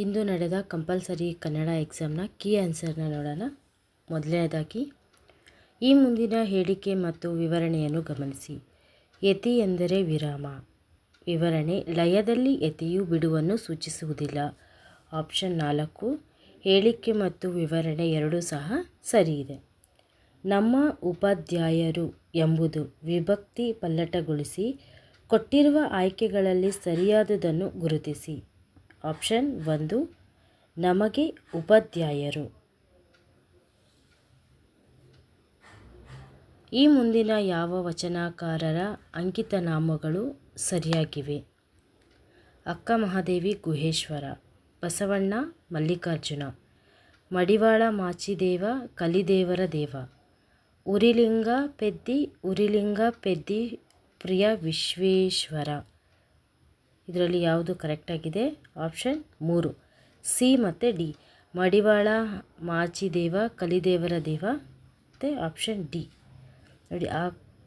ಇಂದು ನಡೆದ ಕಂಪಲ್ಸರಿ ಕನ್ನಡ ಎಕ್ಸಾಮ್ನ ಕೀ ಆನ್ಸರ್ನ ನೋಡೋಣ. ಮೊದಲನೇದಾಗಿ, ಈ ಮುಂದಿನ ಹೇಳಿಕೆ ಮತ್ತು ವಿವರಣೆಯನ್ನು ಗಮನಿಸಿ. ಯತಿ ಎಂದರೆ ವಿರಾಮ. ವಿವರಣೆ, ಲಯದಲ್ಲಿ ಯತಿಯು ಬಿಡುವನ್ನು ಸೂಚಿಸುವುದಿಲ್ಲ. ಆಪ್ಷನ್ ನಾಲ್ಕು, ಹೇಳಿಕೆ ಮತ್ತು ವಿವರಣೆ ಎರಡೂ ಸಹ ಸರಿಯಿದೆ. ನಮ್ಮ ಉಪಾಧ್ಯಾಯರು ಎಂಬುದು ವಿಭಕ್ತಿ ಪಲ್ಲಟಗೊಳಿಸಿ ಕೊಟ್ಟಿರುವ ಆಯ್ಕೆಗಳಲ್ಲಿ ಸರಿಯಾದುದನ್ನು ಗುರುತಿಸಿ. ಆಪ್ಷನ್ ಒಂದು, ನಮಗೆ ಉಪಾಧ್ಯಾಯರು. ಈ ಮುಂದಿನ ಯಾವ ವಚನಕಾರರ ಅಂಕಿತನಾಮಗಳು ಸರಿಯಾಗಿವೆ? ಅಕ್ಕ ಮಹಾದೇವಿ ಗುಹೇಶ್ವರ, ಬಸವಣ್ಣ ಮಲ್ಲಿಕಾರ್ಜುನ, ಮಡಿವಾಳ ಮಾಚಿದೇವ ಕಲಿದೇವರ ದೇವ, ಉರಿಲಿಂಗ ಪೆದ್ದಿ ಉರಿಲಿಂಗ ಪೆದ್ದಿ ಪ್ರಿಯ ವಿಶ್ವೇಶ್ವರ. ಇದರಲ್ಲಿ ಯಾವುದು ಕರೆಕ್ಟಾಗಿದೆ ಆಪ್ಷನ್ ಮೂರು. ಸಿ ಮತ್ತು ಡಿ. ಮಡಿವಾಳ, ಮಾಚಿದೇವ, ಕಲಿದೇವರ ದೇವ ಮತ್ತು ಆಪ್ಷನ್ ಡಿ. ನೋಡಿ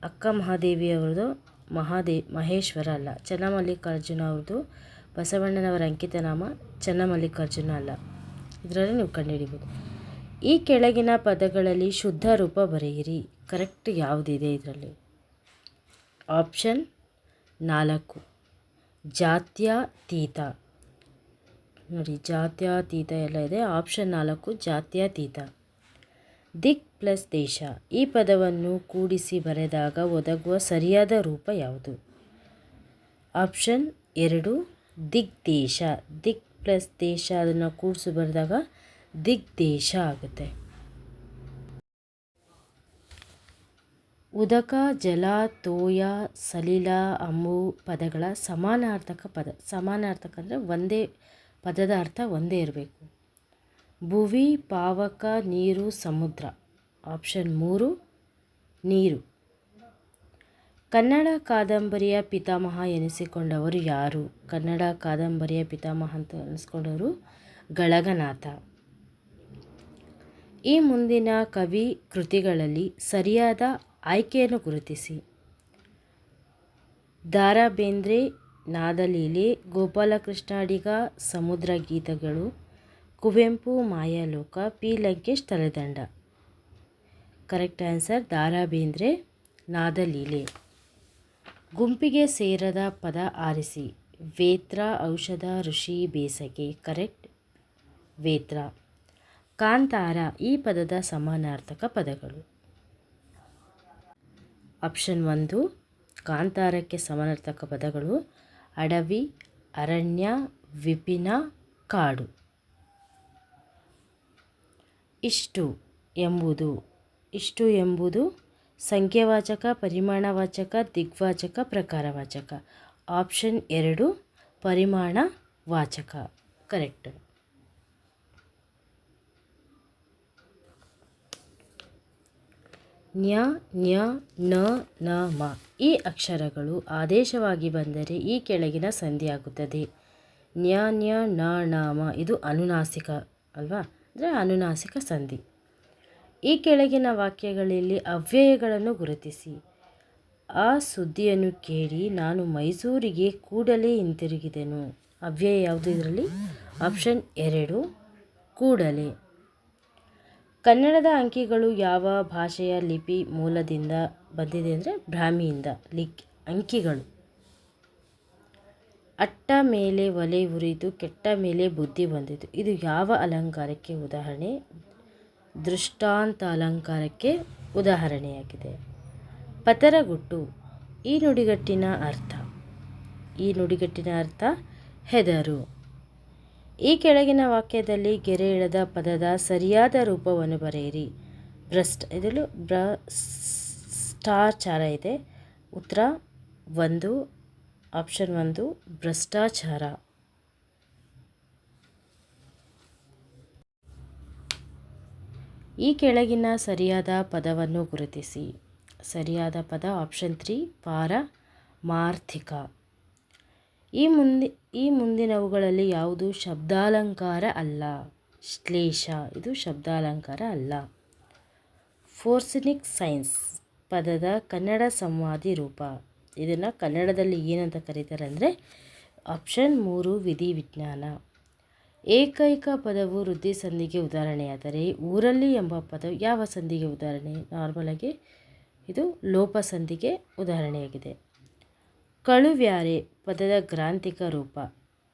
ಅಕ್ಕ ಮಹಾದೇವಿ ಅವ್ರದ್ದು ಮಹಾದೇ, ಮಹೇಶ್ವರ ಅಲ್ಲ, ಚನ್ನಮಲ್ಲಿಕಾರ್ಜುನ ಅವ್ರದ್ದು ಬಸವಣ್ಣನವರ ಅಂಕಿತನಾಮ ಚನ್ನಮಲ್ಲಿಕಾರ್ಜುನ ಅಲ್ಲ. ಇದರಲ್ಲಿ ನೀವು ಕಂಡುಹಿಡಿಬೋದು. ಈ ಕೆಳಗಿನ ಪದಗಳಲ್ಲಿ ಶುದ್ಧ ರೂಪ ಬರೆಯಿರಿ. ಕರೆಕ್ಟ್ ಯಾವುದಿದೆ ಇದರಲ್ಲಿ? ಆಪ್ಷನ್ ನಾಲ್ಕು. ಜಾತ್ಯತೀತ. ನೋಡಿ, ಜಾತ್ಯತೀತ ಎಲ್ಲ ಇದೆ. ಆಪ್ಷನ್ ನಾಲ್ಕು, ಜಾತ್ಯತೀತ. ದಿಕ್ ಪ್ಲಸ್ ದೇಶ. ಈ ಪದವನ್ನು ಕೂಡಿಸಿ ಬರೆದಾಗ ಒದಗುವ ಸರಿಯಾದ ರೂಪ ಯಾವುದು? ಆಪ್ಷನ್ ಎರಡು ದಿಗ್ ದೇಶ. ದಿಕ್ ಪ್ಲಸ್ ದೇಶ, ಅದನ್ನು ಕೂಡಿಸಿ ಬರೆದಾಗ ದಿಗ್ ದೇಶ ಆಗುತ್ತೆ. ಉದಕ, ಜಲ, ತೋಯ, ಸಲಿಲ ಅಂಬು ಪದಗಳ ಸಮಾನಾರ್ಥಕ ಪದ. ಸಮಾನಾರ್ಥಕ ಅಂದರೆ ಒಂದೇ ಪದದ ಅರ್ಥ ಒಂದೇ ಇರಬೇಕು. ಭುವಿ, ಪಾವಕ, ನೀರು, ಸಮುದ್ರ. ಆಪ್ಷನ್ ಮೂರು, ನೀರು. ಕನ್ನಡ ಕಾದಂಬರಿಯ ಪಿತಾಮಹ ಎನಿಸಿಕೊಂಡವರು ಯಾರು? ಕನ್ನಡ ಕಾದಂಬರಿಯ ಪಿತಾಮಹ ಅಂತ ಎನಿಸ್ಕೊಂಡವರು ಗಳಗನಾಥ. ಈ ಮುಂದಿನ ಕವಿ ಕೃತಿಗಳಲ್ಲಿ ಸರಿಯಾದ ಆಯ್ಕೆಯನ್ನು ಗುರುತಿಸಿ. ದಾರಾ ಬೇಂದ್ರೆ ನಾದಲೀಲೆ ಗೋಪಾಲಕೃಷ್ಣ ಅಡಿಗ ಸಮುದ್ರ ಗೀತಗಳು Kuvempu, Mayaloka, P. Lankesh Taledanda. Correct answer Dara Bendre Nadaleele. ಗುಂಪಿಗೆ ಸೇರದ ಪದ ಆರಿಸಿ. ವೇತ್ರ, ಔಷಧ, ಋಷಿ, ಬೇಸಗೆ. ಕರೆಕ್ಟ್? ವೇತ್ರ. ಕಾಂತಾರ, ಈ ಪದದ ಸಮಾನಾರ್ಥಕ ಪದಗಳು. ಆಪ್ಷನ್ ಒಂದು, ಕಾಂತಾರಕ್ಕೆ ಸಮಾನಾರ್ಥಕ ಪದಗಳು ಅಡವಿ, ಅರಣ್ಯ, ವಿಪಿನ, ಕಾಡು. ಇಷ್ಟು ಎಂಬುದು ಇಷ್ಟು ಎಂಬುದು ಸಂಖ್ಯಾವಾಚಕ, ಪರಿಮಾಣವಾಚಕ, ದಿಗ್ವಾಚಕ, ಪ್ರಕಾರವಾಚಕ. ಆಪ್ಷನ್ ಎರಡು ಪರಿಮಾಣ ವಾಚಕ ಕರೆಕ್ಟ್ ನ್ಯ ನ್ಯ, ನ ನ, ಮ. ಈ ಅಕ್ಷರಗಳು ಆದೇಶವಾಗಿ ಬಂದರೆ ಈ ಕೆಳಗಿನ ಸಂಧಿಯಾಗುತ್ತದೆ. ನ್ಯ ನ್ಯ, ನ ನ, ಮ. ಇದು ಅನುನಾಸಿಕ ಅಲ್ವಾ? ಅಂದರೆ ಅನುನಾಸಿಕ ಸಂಧಿ. ಈ ಕೆಳಗಿನ ವಾಕ್ಯಗಳಲ್ಲಿ ಅವ್ಯಯಗಳನ್ನು ಗುರುತಿಸಿ. ಆ ಸುದ್ದಿಯನ್ನು ಕೇಳಿ ನಾನು ಮೈಸೂರಿಗೆ ಕೂಡಲೇ ಹಿಂತಿರುಗಿದೆನು. ಅವ್ಯಯ ಯಾವುದು ಇದರಲ್ಲಿ? ಆಪ್ಷನ್ ಎರಡು, ಕೂಡಲೇ. ಕನ್ನಡದ ಅಂಕಿಗಳು ಯಾವ ಭಾಷೆಯ ಲಿಪಿ ಮೂಲದಿಂದ ಬಂದಿದೆ ಅಂದರೆ ಬ್ರಾಹ್ಮಿಯಿಂದ ಲಿಕ್ ಅಂಕಿಗಳು. ಅಟ್ಟ ಮೇಲೆ ಒಲೆ ಉರಿದು ಕೆಟ್ಟ ಮೇಲೆ ಬುದ್ಧಿ ಬಂದಿತು. ಇದು ಯಾವ ಅಲಂಕಾರಕ್ಕೆ ಉದಾಹರಣೆ? ದೃಷ್ಟಾಂತ ಅಲಂಕಾರಕ್ಕೆ ಉದಾಹರಣೆಯಾಗಿದೆ. ಪತರಗುಟ್ಟು ಈ ನುಡಿಗಟ್ಟಿನ ಅರ್ಥ. ಈ ನುಡಿಗಟ್ಟಿನ ಅರ್ಥ ಹೆದರು. ಈ ಕೆಳಗಿನ ವಾಕ್ಯದಲ್ಲಿ ಗೆರೆ ಎಳೆದ ಪದದ ಸರಿಯಾದ ರೂಪವನ್ನು ಬರೆಯಿರಿ. ಭ್ರಷ್ಟ, ಇದರಲ್ಲೂ ಭ್ರಷ್ಟಾಚಾರ ಇದೆ. ಉತ್ತರ, ಒಂದು, ಆಪ್ಷನ್ ಒಂದು, ಭ್ರಷ್ಟಾಚಾರ. ಈ ಕೆಳಗಿನ ಸರಿಯಾದ ಪದವನ್ನು ಗುರುತಿಸಿ. ಸರಿಯಾದ ಪದ, ಆಪ್ಷನ್ ತ್ರೀ ಪಾರಮಾರ್ಥಿಕ ಈ ಮುಂದೆ, ಈ ಮುಂದಿನವುಗಳಲ್ಲಿ ಯಾವುದು? ಶಬ್ದಾಲಂಕಾರ ಅಲ್ಲ. ಶ್ಲೇಷ. ಇದು ಶಬ್ದಾಲಂಕಾರ ಅಲ್ಲ. ಫೋರ್ಸಿನಿಕ್ ಸೈನ್ಸ್ ಪದದ ಕನ್ನಡ ಸಂವಾದಿ ರೂಪ. ಇದನ್ನು ಕನ್ನಡದಲ್ಲಿ ಏನಂತ ಕರೀತಾರೆ ಅಂದರೆ ಆಪ್ಷನ್ ಮೂರು, ವಿಧಿ ವಿಜ್ಞಾನ. ಏಕೈಕ ಪದವು ವೃದ್ಧಿ ಸಂಧಿಗೆ ಉದಾಹರಣೆಯಾದರೆ, ಊರಲ್ಲಿ ಎಂಬ ಪದ ಯಾವ ಸಂಧಿಗೆ ಉದಾಹರಣೆ? ನಾರ್ಮಲಾಗಿ ಇದು ಲೋಪ ಸಂಧಿಗೆ ಉದಾಹರಣೆಯಾಗಿದೆ. ಕಳುವ್ಯಾರೆ ಪದದ ಗ್ರಾಂಥಿಕ ರೂಪ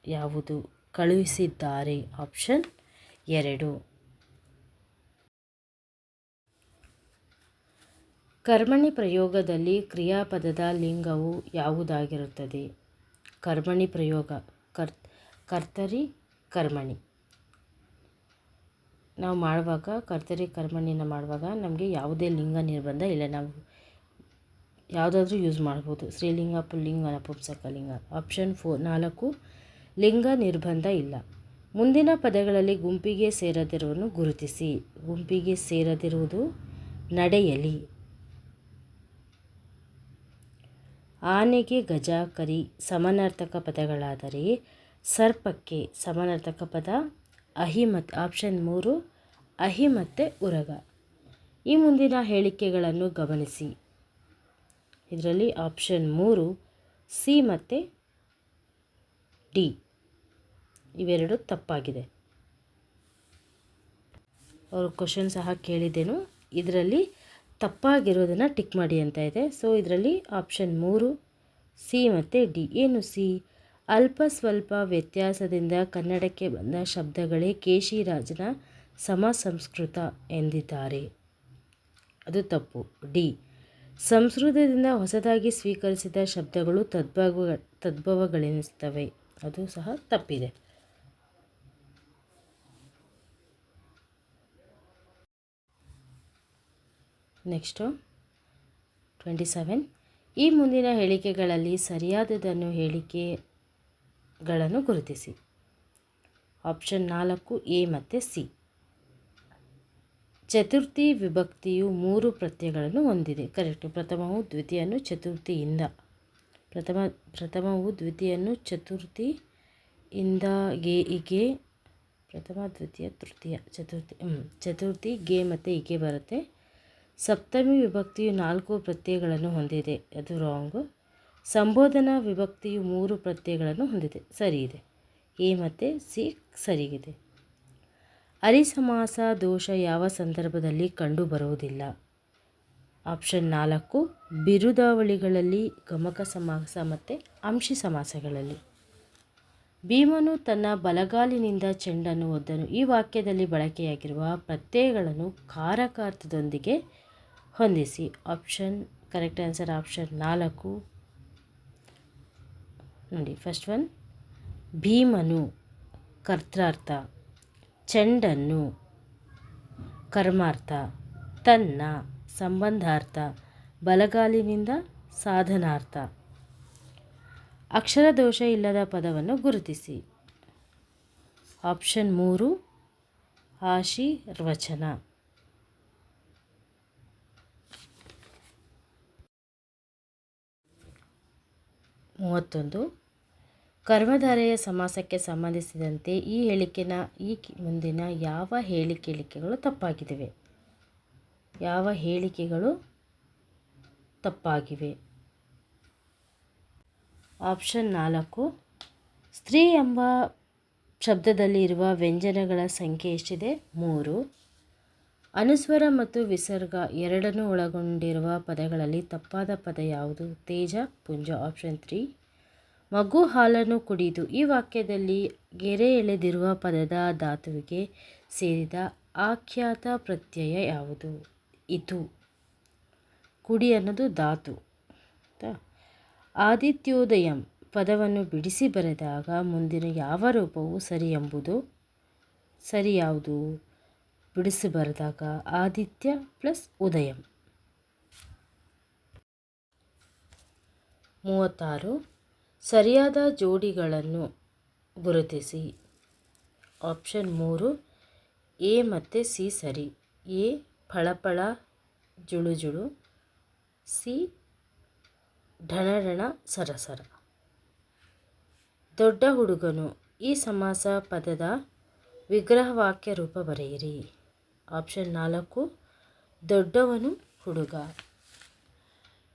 ಯಾವುದು? ಕಳುಹಿಸಿದ್ದಾರೆ. ಆಪ್ಷನ್ ಎರಡು. ಕರ್ಮಣಿ ಪ್ರಯೋಗದಲ್ಲಿ ಕ್ರಿಯಾಪದದ ಲಿಂಗವು ಯಾವುದಾಗಿರುತ್ತದೆ? ಕರ್ಮಣಿ ಪ್ರಯೋಗ. ಕರ್, ಕರ್ತರಿ ಕರ್ಮಣಿ. ನಾವು ಮಾಡುವಾಗ, ಕರ್ತರಿ ಕರ್ಮಣಿನ ಮಾಡುವಾಗ ನಮಗೆ ಯಾವುದೇ ಲಿಂಗ ನಿರ್ಬಂಧ ಇಲ್ಲ. ನಾವು ಯಾವುದಾದ್ರೂ ಯೂಸ್ ಮಾಡ್ಬೋದು. ಸ್ತ್ರೀಲಿಂಗ, ಪುಲ್ಲಿಂಗ ನಪುಂಸಕಲಿಂಗ ಆಪ್ಷನ್ ಫೋರ್ ನಾಲ್ಕು, ಲಿಂಗ ನಿರ್ಬಂಧ ಇಲ್ಲ. ಮುಂದಿನ ಪದಗಳಲ್ಲಿ ಗುಂಪಿಗೆ ಸೇರದಿರುವನ್ನು ಗುರುತಿಸಿ. ಗುಂಪಿಗೆ ಸೇರದಿರುವುದು ನಡೆಯಲಿ. ಆನೆಗೆ ಗಜ, ಕರಿ, ಸಮಾನಾರ್ಥಕ ಪದಗಳಾದರೆ ಸರ್ಪಕ್ಕೆ ಸಮಾನಾರ್ಥಕ ಪದ ಅಹಿಮತ್. ಆಪ್ಷನ್ ಮೂರು ಅಹಿ ಮತ್ತು ಉರಗ. ಈ ಮುಂದಿನ ಹೇಳಿಕೆಗಳನ್ನು ಗಮನಿಸಿ. ಇದರಲ್ಲಿ ಆಪ್ಷನ್ ಮೂರು ಸಿ ಮತ್ತು ಡಿ ಇವೆರಡು ತಪ್ಪಾಗಿದೆ. ಅವರು ಕ್ವಶನ್ ಸಹ ಕೇಳಿದ್ದೇನು. ಇದರಲ್ಲಿ ತಪ್ಪಾಗಿರೋದನ್ನು ಟಿಕ್ ಮಾಡಿ ಅಂತ ಇದೆ. ಸೊ ಇದರಲ್ಲಿ ಆಪ್ಷನ್ ಮೂರು ಸಿ ಮತ್ತು ಡಿ ಏನು ಸಿ ಅಲ್ಪ ಸ್ವಲ್ಪ ವ್ಯತ್ಯಾಸದಿಂದ ಕನ್ನಡಕ್ಕೆ ಬಂದ ಶಬ್ದಗಳೇ ಕೇಶಿರಾಜನ ಸಮ ಸಂಸ್ಕೃತ ಎಂದಿದ್ದಾರೆ. ಅದು ತಪ್ಪು. ಡಿ ಸಂಸ್ಕೃತದಿಂದ ಹೊಸದಾಗಿ ಸ್ವೀಕರಿಸಿದ ಶಬ್ದಗಳು ತದ್ಭವ ತದ್ಭವಗಳೆನಿಸ್ತವೆ ಅದು ಸಹ ತಪ್ಪಿದೆ. Next, twenty seven. ಈ ಮುಂದಿನ ಹೇಳಿಕೆಗಳಲ್ಲಿ ಸರಿಯಾದದನ್ನು ಹೇಳಿಕೆಗಳನ್ನು ಗುರುತಿಸಿ. ಆಪ್ಷನ್ ನಾಲ್ಕು, ಎ ಮತ್ತು ಸಿ. ಚತುರ್ಥಿ ವಿಭಕ್ತಿಯು ಮೂರು ಪ್ರತ್ಯಯಗಳನ್ನು ಹೊಂದಿದೆ. ಕರೆಕ್ಟ್ ಪ್ರಥಮವು ದ್ವಿತೀಯನ್ನು ಚತುರ್ಥಿಯಿಂದ. ಪ್ರಥಮ, ಪ್ರಥಮವು ದ್ವಿತೀಯನ್ನು ಚತುರ್ಥಿ ಇಂದ ಗೆ ಇಗೆ ಪ್ರಥಮ, ದ್ವಿತೀಯ, ತೃತೀಯ, ಚತುರ್ಥಿ ಚತುರ್ಥಿ, ಗೆ ಮತ್ತು ಇಗೆ ಬರುತ್ತೆ. ಸಪ್ತಮಿ ವಿಭಕ್ತಿಯು ನಾಲ್ಕು ಪ್ರತ್ಯಯಗಳನ್ನು ಹೊಂದಿದೆ. ಅದು ರಾಂಗು ಸಂಬೋಧನಾ ವಿಭಕ್ತಿಯು ಮೂರು ಪ್ರತ್ಯಯಗಳನ್ನು ಹೊಂದಿದೆ. ಸರಿ ಇದೆ. ಎ ಮತ್ತು ಸಿ ಸರಿಗಿದೆ. ಅರಿಸಮಾಸ ದೋಷ ಯಾವ ಸಂದರ್ಭದಲ್ಲಿ ಕಂಡುಬರುವುದಿಲ್ಲ? ಆಪ್ಷನ್ ನಾಲ್ಕು, ಬಿರುದಾವಳಿಗಳಲ್ಲಿ, ಗಮಕ ಸಮಾಸ ಮತ್ತು ಅಂಶಿ ಸಮಾಸಗಳಲ್ಲಿ. ಭೀಮನು ತನ್ನ ಬಲಗಾಲಿನಿಂದ ಚೆಂಡನ್ನು ಒದ್ದನು. ಈ ವಾಕ್ಯದಲ್ಲಿ ಬಳಕೆಯಾಗಿರುವ ಪ್ರತ್ಯಯಗಳನ್ನು ಕಾರಕಾರ್ಥದೊಂದಿಗೆ ಹೊಂದಿಸಿ. ಆಪ್ಷನ್, ಕರೆಕ್ಟ್ ಆನ್ಸರ್ ಆಪ್ಷನ್ ನಾಲ್ಕು. ನೋಡಿ, ಫಸ್ಟ್ ಒನ್, ಭೀಮನು ಕರ್ತಾರ್ಥ. ಚೆಂಡನ್ನು ಕರ್ಮಾರ್ಥ, ತನ್ನ ಸಂಬಂಧಾರ್ಥ, ಬಲಗಾಲಿನಿಂದ ಸಾಧನಾರ್ಥ. ಅಕ್ಷರ ದೋಷ ಇಲ್ಲದ ಪದವನ್ನು ಗುರುತಿಸಿ. ಆಪ್ಷನ್ ಮೂರು ಆಶೀರ್ವಚನ ಮೂವತ್ತೊಂದು ಕರ್ಮಧಾರೆಯ ಸಮಾಸಕ್ಕೆ ಸಂಬಂಧಿಸಿದಂತೆ ಈ ಹೇಳಿಕೆನ ಈ ಮುಂದಿನ ಯಾವ ಹೇಳಿಕೆಗಳು ತಪ್ಪಾಗಿದ್ದಾವೆ ಯಾವ ಹೇಳಿಕೆಗಳು ತಪ್ಪಾಗಿವೆ? ಆಪ್ಷನ್ ನಾಲ್ಕು, ಸ್ತ್ರೀ ಎಂಬ ಶಬ್ದದಲ್ಲಿ ಇರುವ ವ್ಯಂಜನಗಳ ಸಂಖ್ಯೆ ಎಷ್ಟಿದೆ? ಮೂರು, ಅನುಸ್ವರ ಮತ್ತು ವಿಸರ್ಗ ಎರಡನ್ನೂ ಒಳಗೊಂಡಿರುವ ಪದಗಳಲ್ಲಿ ತಪ್ಪಾದ ಪದ ಯಾವುದು? ತೇಜ, ಪುಂಜ, ಆಪ್ಷನ್ ತ್ರೀ. ಮಗು ಹಾಲನ್ನು ಕುಡಿದು ಈ ವಾಕ್ಯದಲ್ಲಿ ಗೆರೆ ಎಳೆದಿರುವ ಪದದ ಧಾತುವಿಗೆ ಸೇರಿದ ಆಖ್ಯಾತ ಪ್ರತ್ಯಯ ಯಾವುದು? ಇದು. ಕುಡಿ ಅನ್ನೋದು ಧಾತು. ಆದಿತ್ಯೋದಯಂ ಪದವನ್ನು ಬಿಡಿಸಿ ಬರೆದಾಗ ಮುಂದಿನ ಯಾವ ರೂಪವು ಸರಿ ಎಂಬುದು? ಸರಿ ಯಾವುದು? ಬಿಡಿಸಿ ಬರೆದಾಗ ಆದಿತ್ಯ ಪ್ಲಸ್ ಉದಯಂ. ಮೂವತ್ತಾರು. ಸರಿಯಾದ ಜೋಡಿಗಳನ್ನು ಗುರುತಿಸಿ. ಆಪ್ಷನ್ ಮೂರು, ಎ ಮತ್ತು ಸಿ ಸರಿ. ಎ, ಫಳಫಳ ಜುಳು ಜುಳು ಸಿ, ಢಣಢಣ, ಸರಸರ. ದೊಡ್ಡ ಹುಡುಗನು ಈ ಸಮಾಸ ಪದದ ವಿಗ್ರಹವಾಕ್ಯ ರೂಪ ಬರೆಯಿರಿ. ಆಪ್ಷನ್ ನಾಲ್ಕು, ದೊಡ್ಡವನು ಹುಡುಗ.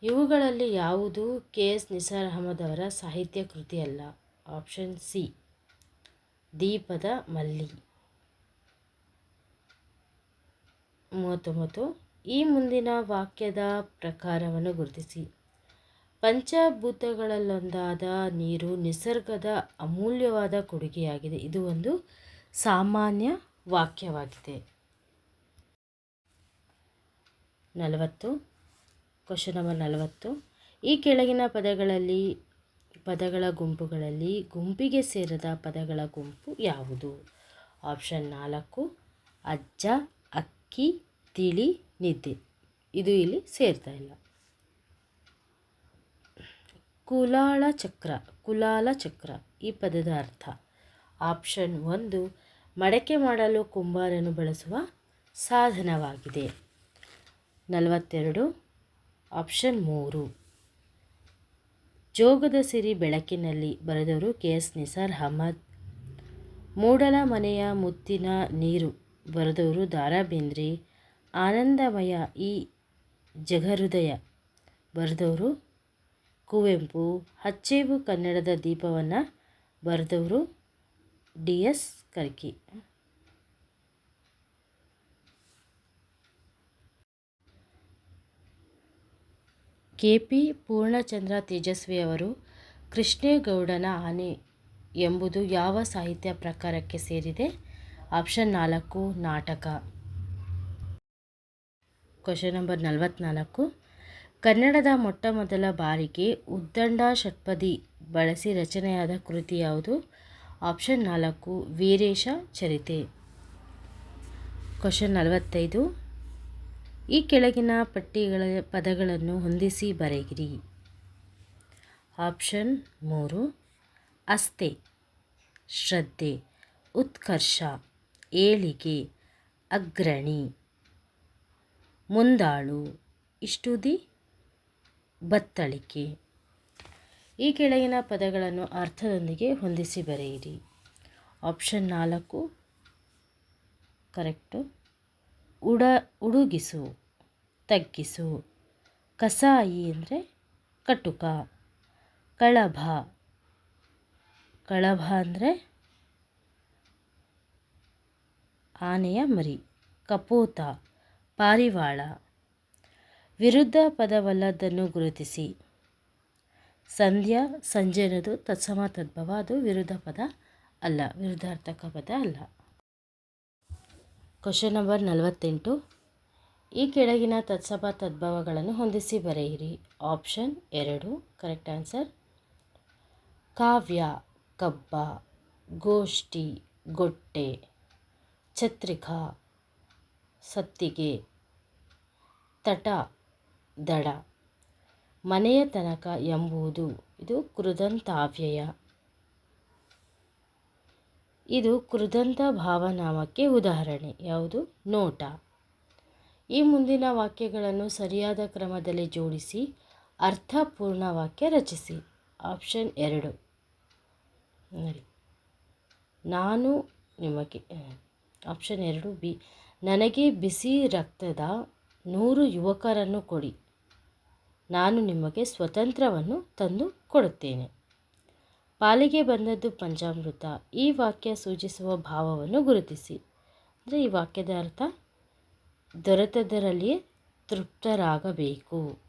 ಇವುಗಳಲ್ಲಿ ಯಾವುದು ಕೆ ಎಸ್ ನಿಸಾರ್ ಅಹಮದ್ ಅವರ ಸಾಹಿತ್ಯ ಕೃತಿಯಲ್ಲ. Option C. ದೀಪದ ಮಲ್ಲಿ. ಮೂವತ್ತೊಂಬತ್ತು. ಈ ಮುಂದಿನ ವಾಕ್ಯದ ಪ್ರಕಾರವನ್ನು ಗುರುತಿಸಿ. ಪಂಚಭೂತಗಳಲ್ಲೊಂದಾದ ನೀರು ನಿಸರ್ಗದ ಅಮೂಲ್ಯವಾದ ಕೊಡುಗೆಯಾಗಿದೆ. ಇದು ಒಂದು ಸಾಮಾನ್ಯ ವಾಕ್ಯವಾಗಿದೆ. ನಲವತ್ತು. ಕ್ವಶನ್ ನಂಬರ್ ನಲವತ್ತು. ಈ ಕೆಳಗಿನ ಪದಗಳಲ್ಲಿ, ಪದಗಳ ಗುಂಪುಗಳಲ್ಲಿ ಗುಂಪಿಗೆ ಸೇರದ ಪದಗಳ ಗುಂಪು ಯಾವುದು? ಆಪ್ಷನ್ ನಾಲ್ಕು, ಅಜ್ಜ, ಅಕ್ಕಿ, ತಿಳಿ, ನಿದ್ದೆ. ಇದು ಇಲ್ಲಿ ಸೇರ್ತಾ ಇಲ್ಲ. ಕುಲಾಳ ಚಕ್ರ, ಕುಲಾಲ ಚಕ್ರ, ಈ ಪದದ ಅರ್ಥ. ಆಪ್ಷನ್ ಒಂದು, ಮಡಕೆ ಮಾಡಲು ಕುಂಬಾರನ್ನು ಬಳಸುವ ಸಾಧನವಾಗಿದೆ. ನಲವತ್ತೆರಡು ಆಪ್ಷನ್ ಮೂರು. ಜೋಗದ ಸಿರಿ ಬೆಳಕಿನಲ್ಲಿ ಬರೆದವರು ಕೆ. ಎಸ್. ನಿಸಾರ್ ಅಹಮದ್. ಮೂಡಲ ಮನೆಯ ಮುತ್ತಿನ ನೀರು ಬರೆದವರು ದಾರಾ ಬೇಂದ್ರೆ ಆನಂದಮಯ ಈ ಜಗಹೃದಯ ಬರೆದವರು ಕುವೆಂಪು. ಹಚ್ಚೇವು ಕನ್ನಡದ ದೀಪವನ್ನು ಬರೆದವರು D. S. Karki. K P Poornachandra ತೇಜಸ್ವಿಯವರು ಕೃಷ್ಣೇಗೌಡನ ಆನೆ ಎಂಬುದು ಯಾವ ಸಾಹಿತ್ಯ ಪ್ರಕಾರಕ್ಕೆ ಸೇರಿದೆ? ಆಪ್ಷನ್ ನಾಲ್ಕು, ನಾಟಕ. ಕ್ವಶನ್ ನಂಬರ್ ನಲವತ್ತ್ನಾಲ್ಕು ಕನ್ನಡದ ಮೊಟ್ಟ ಮೊದಲ ಬಾರಿಗೆ ಉದ್ದಂಡ ಷಟ್ಪದಿ ಬಳಸಿ ರಚನೆಯಾದ ಕೃತಿ ಯಾವುದು? ಆಪ್ಷನ್ ನಾಲ್ಕು, ವೀರೇಶ ಚರಿತೆ. ಕ್ವಶನ್ ನಲವತ್ತೈದು. ಈ ಕೆಳಗಿನ ಪಟ್ಟಿಗಳ ಪದಗಳನ್ನು ಹೊಂದಿಸಿ ಬರೆಯಿರಿ. ಆಪ್ಷನ್ ಮೂರು ಅಸ್ತೆ ಶ್ರದ್ಧೆ, ಉತ್ಕರ್ಷ, ಏಳಿಗೆ, ಅಗ್ರಣಿ, ಮುಂದಾಳು, ಇಷ್ಟುದಿ, ಬತ್ತಳಿಕೆ. ಈ ಕೆಳಗಿನ ಪದಗಳನ್ನು ಅರ್ಥದೊಂದಿಗೆ ಹೊಂದಿಸಿ ಬರೆಯಿರಿ. ಆಪ್ಷನ್ ನಾಲ್ಕು, ಕರೆಕ್ಟು. ಉಡ, ಉಡುಗಿಸು, ತಗ್ಗಿಸು, ಕಸಾಯಿ ಅಂದರೆ ಕಟುಕ, ಕಳಭ ಕಳಭ ಅಂದರೆ ಆನೆಯ ಮರಿ, ಕಪೋತ, ಪಾರಿವಾಳ. ವಿರುದ್ಧ ಪದವಲ್ಲದನ್ನು ಗುರುತಿಸಿ. ಸಂಧ್ಯಾ ಸಂಜೆ ಅನ್ನೋದು ತತ್ಸಮ ತದ್ಭವ, ಅದು ವಿರುದ್ಧ ಪದ ಅಲ್ಲ, ವಿರುದ್ಧಾರ್ಥಕ ಪದ ಅಲ್ಲ. ಕ್ವಶನ್ ನಂಬರ್ ನಲವತ್ತೆಂಟು. ಈ ಕೆಳಗಿನ ತತ್ಸಭಾ ತದ್ಭವಗಳನ್ನು ಹೊಂದಿಸಿ ಬರೆಯಿರಿ. ಆಪ್ಷನ್ ಎರಡು ಕರೆಕ್ಟ್ ಆನ್ಸರ್ ಕಾವ್ಯ, ಕಬ್ಬ, ಗೋಷ್ಠಿ, ಗೊಟ್ಟೆ, ಛತ್ರಿಕಾ, ಸತ್ತಿಗೆ, ತಟ, ದಡ. ಮನೆಯ ತನಕ ಎಂಬುದು ಇದು ಕೃದಂತಾವ್ಯಯ. ಇದು ಕೃದಂತ ಭಾವನಾಮಕ್ಕೆ ಉದಾಹರಣೆ. ಯಾವುದು? ನೋಟ. ಈ ಮುಂದಿನ ವಾಕ್ಯಗಳನ್ನು ಸರಿಯಾದ ಕ್ರಮದಲ್ಲಿ ಜೋಡಿಸಿ ಅರ್ಥಪೂರ್ಣ ವಾಕ್ಯ ರಚಿಸಿ. ಆಪ್ಷನ್ ಎರಡು. ನಾನು ನಿಮಗೆ ಆಪ್ಷನ್ ಎರಡು ಬಿ. ನನಗೆ ಬಿಸಿ ರಕ್ತದ ನೂರು ಯುವಕರನ್ನು ಕೊಡಿ. ನಾನು ನಿಮಗೆ ಸ್ವತಂತ್ರವನ್ನು ತಂದು ಕೊಡುತ್ತೇನೆ. ಪಾಲಿಗೆ ಬಂದದ್ದು ಪಂಚಾಮೃತ. ಈ ವಾಕ್ಯ ಸೂಚಿಸುವ ಭಾವವನ್ನು ಗುರುತಿಸಿ. ಅಂದರೆ ಈ ವಾಕ್ಯದ ಅರ್ಥ ದೊರೆತದರಲ್ಲಿಯೇ ತೃಪ್ತರಾಗಬೇಕು.